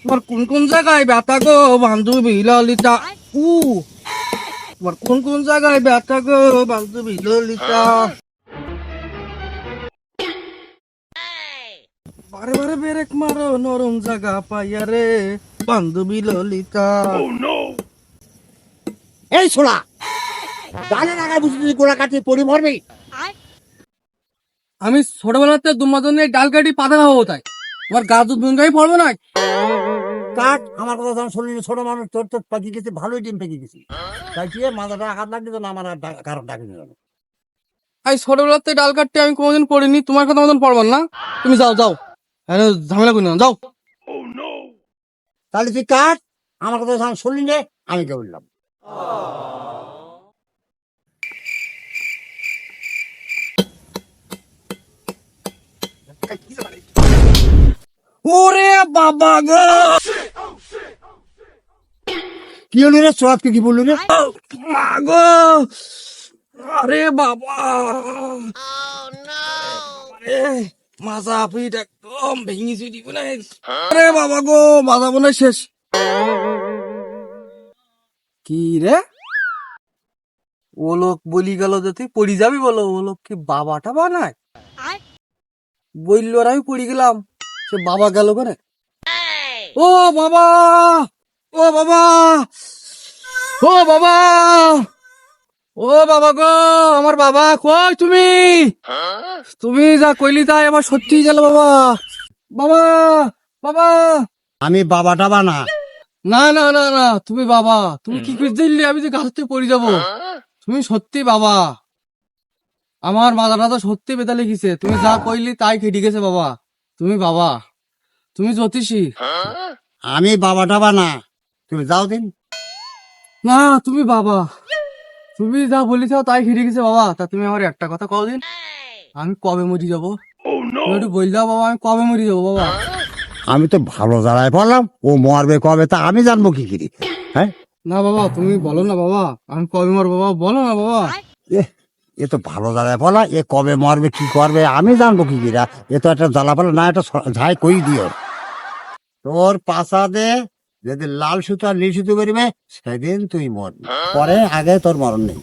তোমার কোন কোন জায়গায় ব্যথা গো বান্ধবী ললিতা? উ তোমার কোন কোন জায়গায় ব্যথা গো বান্ধবী ললিতা? বারে বারে বেরেক মারো নরম জায়গা পাইয়া রে বান্ধবী ললিতা। এই ছোড়া গানে লাগায় বুঝি তুই গোড়া কাটিয়ে পরি মরবি? আমি ছোটবেলাতে দুমাজন ডাল কাটি পাতা খাব তাই। তোমার গা দুধ ভেঙে পড়ব না? কাট আমার কথা যখন শুনলি ছোট মানুষ তোর তো পাকি গেছে ভালোই ডিম পেকে গেছি। তাই কি মাথাটা আঘাত লাগছে না আমার আর কারণ ডাকি নিল এই ছোটবেলাতে ডাল কাটতে আমি কোনোদিন পড়িনি তোমার কথা মতন পড়ব না। তুমি যাও যাও। এখানে ঝামেলা করি না যাও। তাহলে তুই কাট আমার কথা যখন শুনলি নে আমি কে বললাম? ওরে বাবা গো! কি হলো রে সোয়াদকে কি বললি রে মা গো আরে বাবা! মাজা পিঠ একদম ভেঙে চুরি বলে আরে বাবা গো মাজা বলে শেষ। কি রে ও লোক বলি গেল যে তুই পড়ি যাবি বলো ও লোক কি বাবাটা বানায়? বলল আর আমি পড়ি গেলাম সে বাবা গেল করে ও বাবা! ও বাবা। ও বাবা। ও বাবা গো আমার বাবা কই তুমি? তুমি যা কইলি তাই আমার সত্যি গেল বাবা। বাবা বাবা। আমি বাবা টাবা না। না না না না তুমি বাবা। তুমি কি করে দিল্লি? আমি যে গাছ থেকে পড়ে যাব। তুমি সত্যি বাবা। আমার মাথাটা তো সত্যি বেতা লেগেছে। তুমি যা কইলি তাই খেটে গেছে বাবা। তুমি বাবা। তুমি জ্যোতিষী। আমি বাবা টাবা না। তুমি যাও দিন। না তুমি বাবা। তুমি যা বলেছ তাই খেটে গেছে বাবা। তা তুমি আমার একটা কথা কও দিন। আমি কবে মরি যাব? তুমি একটু বল দাও বাবা আমি কবে মরি যাব বাবা? আমি তো ভালো দাঁড়ায় পড়লাম। ও মরবে কবে তা আমি জানব কি করি হ্যাঁ? না বাবা তুমি বলো না বাবা। আমি কবে মরবো বাবা? বলো না বাবা। এ এ তো ভালো দাঁড়ায় পড়লা। এ কবে মরবে কি করবে আমি জানব কি কিরা এ তো একটা জ্বালা পালা না একটা ঝাই কই দিও। তোর পাশাতে যদি লাল সুতো আর নীল সুতো করিবে সেদিন তুই মর পরে আগে তোর মরণ নেই।